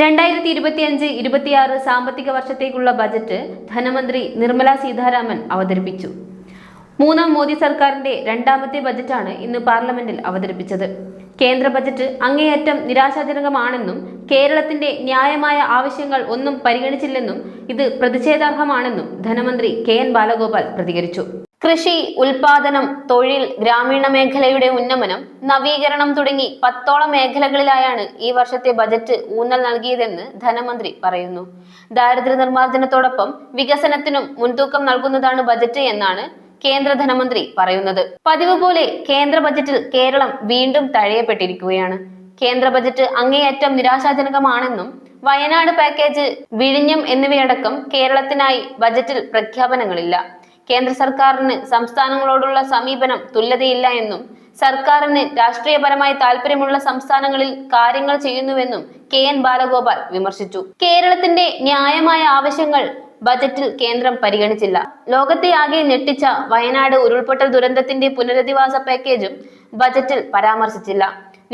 രണ്ടായിരത്തി ഇരുപത്തിയഞ്ച് ഇരുപത്തിയാറ് സാമ്പത്തിക വർഷത്തേക്കുള്ള ബജറ്റ് ധനമന്ത്രി നിർമ്മല സീതാരാമൻ അവതരിപ്പിച്ചു. മൂന്നാം മോദി സർക്കാരിന്റെ രണ്ടാമത്തെ ബജറ്റാണ് ഇന്ന് പാർലമെന്റിൽ അവതരിപ്പിച്ചത്. കേന്ദ്ര ബജറ്റ് അങ്ങേയറ്റം നിരാശാജനകമാണെന്നും കേരളത്തിന്റെ ന്യായമായ ആവശ്യങ്ങൾ ഒന്നും പരിഗണിച്ചില്ലെന്നും ഇത് പ്രതിഷേധാർഹമാണെന്നും ധനമന്ത്രി കെ എൻ ബാലഗോപാൽ പ്രതികരിച്ചു. കൃഷി ഉൽപാദനം തൊഴിൽ ഗ്രാമീണ മേഖലയുടെ ഉന്നമനം നവീകരണം തുടങ്ങി പത്തോളം മേഖലകളിലായാണ് ഈ വർഷത്തെ ബജറ്റ് ഊന്നൽ നൽകിയതെന്ന് ധനമന്ത്രി പറയുന്നു. ദാരിദ്ര്യ നിർമ്മാർജനത്തോടൊപ്പം വികസനത്തിനും മുൻതൂക്കം നൽകുന്നതാണ് ബജറ്റ് എന്നാണ് കേന്ദ്ര ധനമന്ത്രി പറയുന്നത്. പതിവ് പോലെ കേന്ദ്ര ബജറ്റിൽ കേരളം വീണ്ടും തഴയപ്പെട്ടിരിക്കുകയാണ്. കേന്ദ്ര ബജറ്റ് അങ്ങേയറ്റം നിരാശാജനകമാണെന്നും വയനാട് പാക്കേജ് വിഴിഞ്ഞം എന്നിവയടക്കം കേരളത്തിനായി ബജറ്റിൽ പ്രഖ്യാപനങ്ങളില്ല. കേന്ദ്ര സർക്കാരിന് സംസ്ഥാനങ്ങളോടുള്ള സമീപനം തുല്യതയില്ല എന്നും സർക്കാരിന് രാഷ്ട്രീയപരമായി താല്പര്യമുള്ള സംസ്ഥാനങ്ങളിൽ കാര്യങ്ങൾ ചെയ്യുന്നുവെന്നും കെ എൻ ബാലഗോപാൽ വിമർശിച്ചു. കേരളത്തിന്റെ ന്യായമായ ആവശ്യങ്ങൾ ബജറ്റിൽ കേന്ദ്രം പരിഗണിച്ചില്ല. ലോകത്തെ ആകെ ഞെട്ടിച്ച വയനാട് ഉരുൾപൊട്ടൽ ദുരന്തത്തിന്റെ പുനരധിവാസ പാക്കേജും ബജറ്റിൽ പരാമർശിച്ചില്ല.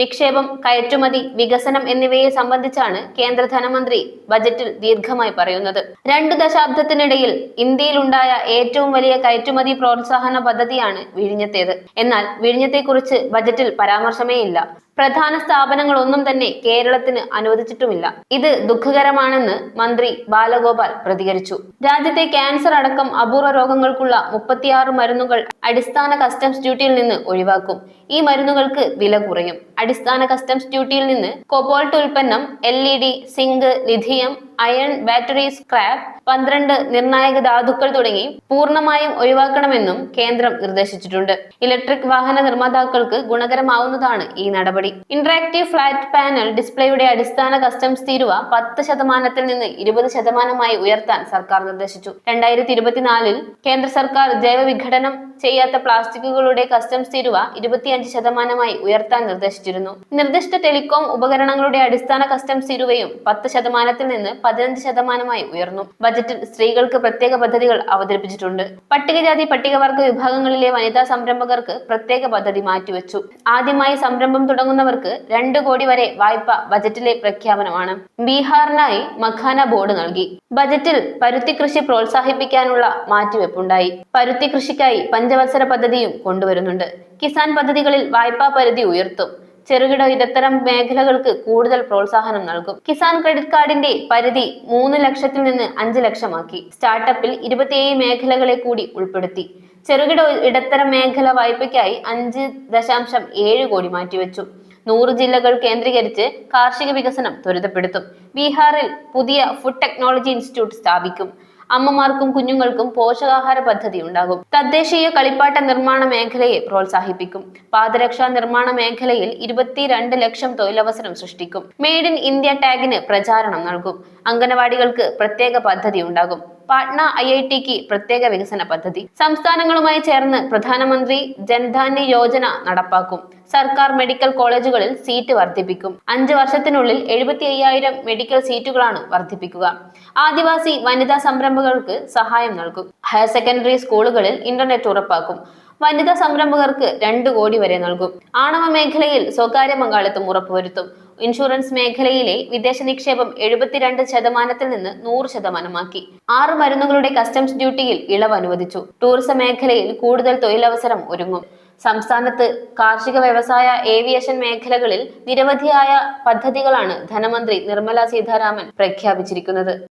നിക്ഷേപം കയറ്റുമതി വികസനം എന്നിവയെ സംബന്ധിച്ചാണ് കേന്ദ്ര ധനമന്ത്രി ബജറ്റിൽ ദീർഘമായി പറയുന്നത്. രണ്ടു ദശാബ്ദത്തിനിടയിൽ ഇന്ത്യയിലുണ്ടായ ഏറ്റവും വലിയ കയറ്റുമതി പ്രോത്സാഹന പദ്ധതിയാണ് വിഴിഞ്ഞത്തേത്. എന്നാൽ വിഴിഞ്ഞത്തെക്കുറിച്ച് ബജറ്റിൽ പരാമർശമേ ഇല്ല പ്രധാന സ്ഥാപനങ്ങളൊന്നും തന്നെ കേരളത്തിന് അനുവദിച്ചിട്ടുമില്ല. ഇത് ദുഃഖകരമാണെന്ന് മന്ത്രി ബാലഗോപാൽ പ്രതികരിച്ചു. രാജ്യത്തെ ക്യാൻസർ അടക്കം അപൂർവ രോഗങ്ങൾക്കുള്ള മുപ്പത്തിയാറ് മരുന്നുകൾ അടിസ്ഥാന കസ്റ്റംസ് ഡ്യൂട്ടിയിൽ നിന്ന് ഒഴിവാക്കും. ഈ മരുന്നുകൾക്ക് വില കുറയും. അടിസ്ഥാന കസ്റ്റംസ് ഡ്യൂട്ടിയിൽ നിന്ന് കൊബോൾട്ട് ഉൽപ്പന്നം L E D zinc lithium iron battery scrap പന്ത്രണ്ട് നിർണായക ധാതുക്കൾ തുടങ്ങി പൂർണമായും ഒഴിവാക്കണമെന്നും കേന്ദ്രം നിർദ്ദേശിച്ചിട്ടുണ്ട്. ഇലക്ട്രിക് വാഹന നിർമ്മാതാക്കൾക്ക് ഗുണകരമാവുന്നതാണ് ഈ നടപടി. ഇന്ററാക്റ്റീവ് ഫ്ലാറ്റ് പാനൽ ഡിസ്പ്ലേയുടെ അടിസ്ഥാന കസ്റ്റംസ് തീരുവ പത്ത് ശതമാനത്തിൽ നിന്ന് ഇരുപത് ശതമാനമായി ഉയർത്താൻ സർക്കാർ നിർദ്ദേശിച്ചു. രണ്ടായിരത്തി ഇരുപത്തിനാലിൽ കേന്ദ്ര സർക്കാർ ജൈവ വിഘടനം ചെയ്യാത്ത പ്ലാസ്റ്റിക്കുകളുടെ കസ്റ്റംസ് തീരുവ ഇരുപത്തിയഞ്ച് ശതമാനമായി ഉയർത്താൻ നിർദ്ദേശിച്ചിരുന്നു. നിർദ്ദിഷ്ട ടെലികോം ഉപകരണങ്ങളുടെ അടിസ്ഥാന കസ്റ്റംസ് തീരുവയും പത്ത് ശതമാനത്തിൽ നിന്ന് പതിനഞ്ച് ശതമാനമായി ഉയർന്നു. ബജറ്റിൽ സ്ത്രീകൾക്ക് പ്രത്യേക പദ്ധതികൾ അവതരിപ്പിച്ചിട്ടുണ്ട്. പട്ടികജാതി പട്ടികവർഗ വിഭാഗങ്ങളിലെ വനിതാ സംരംഭകർക്ക് പ്രത്യേക പദ്ധതി മാറ്റിവെച്ചു. ആദ്യമായി സംരംഭം തുടങ്ങുന്നവർക്ക് രണ്ട് കോടി വരെ വായ്പ ബജറ്റിലെ പ്രഖ്യാപനമാണ്. ബീഹാറിനായി മഖാന ബോർഡ് നൽകി. ബജറ്റിൽ പരുത്തി കൃഷി പ്രോത്സാഹിപ്പിക്കാനുള്ള മാറ്റിവെപ്പുണ്ടായി. പരുത്തി കൃഷിക്കായി പഞ്ചവത്സര പദ്ധതിയും കൊണ്ടുവരുന്നുണ്ട്. കിസാൻ പദ്ധതികളിൽ വായ്പാ പരിധി ഉയർത്തും. ചെറുകിട ഇടത്തരം മേഖലകൾക്ക് കൂടുതൽ പ്രോത്സാഹനം നൽകും. കിസാൻ ക്രെഡിറ്റ് കാർഡിന്റെ പരിധി മൂന്ന് ലക്ഷത്തിൽ നിന്ന് അഞ്ച് ലക്ഷമാക്കി. സ്റ്റാർട്ടപ്പിൽ ഇരുപത്തിയേഴ് മേഖലകളെ കൂടി ഉൾപ്പെടുത്തി. ചെറുകിട ഇടത്തരം മേഖല വായ്പയ്ക്കായി അഞ്ച് ദശാംശം ഏഴ് കോടി മാറ്റിവെച്ചു. നൂറ് ജില്ലകൾ കേന്ദ്രീകരിച്ച് കാർഷിക വികസനം ത്വരിതപ്പെടുത്തും. ബീഹാറിൽ പുതിയ ഫുഡ് ടെക്നോളജി ഇൻസ്റ്റിറ്റ്യൂട്ട് സ്ഥാപിക്കും. അമ്മമാർക്കും കുഞ്ഞുങ്ങൾക്കും പോഷകാഹാര പദ്ധതി ഉണ്ടാകും. തദ്ദേശീയ കളിപ്പാട്ട നിർമ്മാണ മേഖലയെ പ്രോത്സാഹിപ്പിക്കും. പാദരക്ഷാ നിർമ്മാണ മേഖലയിൽ ഇരുപത്തിരണ്ട് ലക്ഷം തൊഴിലവസരം സൃഷ്ടിക്കും. മെയ്ഡ് ഇൻ ഇന്ത്യ ടാഗിന് പ്രചാരണം നൽകും. അംഗനവാടികൾക്ക് പ്രത്യേക പദ്ധതി ഉണ്ടാകും. പാട്ന ഐ ഐ ടിക്ക് പ്രത്യേക വികസന പദ്ധതി. സംസ്ഥാനങ്ങളുമായി ചേർന്ന് പ്രധാനമന്ത്രി ജൻധാന്യ യോജന നടപ്പാക്കും. സർക്കാർ മെഡിക്കൽ കോളേജുകളിൽ സീറ്റ് വർദ്ധിപ്പിക്കും. അഞ്ച് വർഷത്തിനുള്ളിൽ എഴുപത്തി അയ്യായിരം മെഡിക്കൽ സീറ്റുകളാണ് വർദ്ധിപ്പിക്കുക. ആദിവാസി വനിതാ സംരംഭകർക്ക് സഹായം നൽകും. ഹയർ സെക്കൻഡറി സ്കൂളുകളിൽ ഇന്റർനെറ്റ് ഉറപ്പാക്കും. വനിതാ സംരംഭകർക്ക് രണ്ട് കോടി വരെ നൽകും. ആണവ മേഖലയിൽ സ്വകാര്യ പങ്കാളിത്തം ഉറപ്പുവരുത്തും. ഇൻഷുറൻസ് മേഖലയിലെ വിദേശ നിക്ഷേപം എഴുപത്തിരണ്ട് ശതമാനത്തിൽ നിന്ന് നൂറ് ശതമാനമാക്കി. ആറ് മരുന്നുകളുടെ കസ്റ്റംസ് ഡ്യൂട്ടിയിൽ ഇളവ് അനുവദിച്ചു. ടൂറിസം മേഖലയിൽ കൂടുതൽ തൊഴിലവസരം ഒരുങ്ങും. സംസ്ഥാനത്ത് കാർഷിക വ്യവസായ ഏവിയേഷൻ മേഖലകളിൽ നിരവധിയായ പദ്ധതികളാണ് ധനമന്ത്രി നിർമ്മല സീതാരാമൻ പ്രഖ്യാപിച്ചിരിക്കുന്നത്.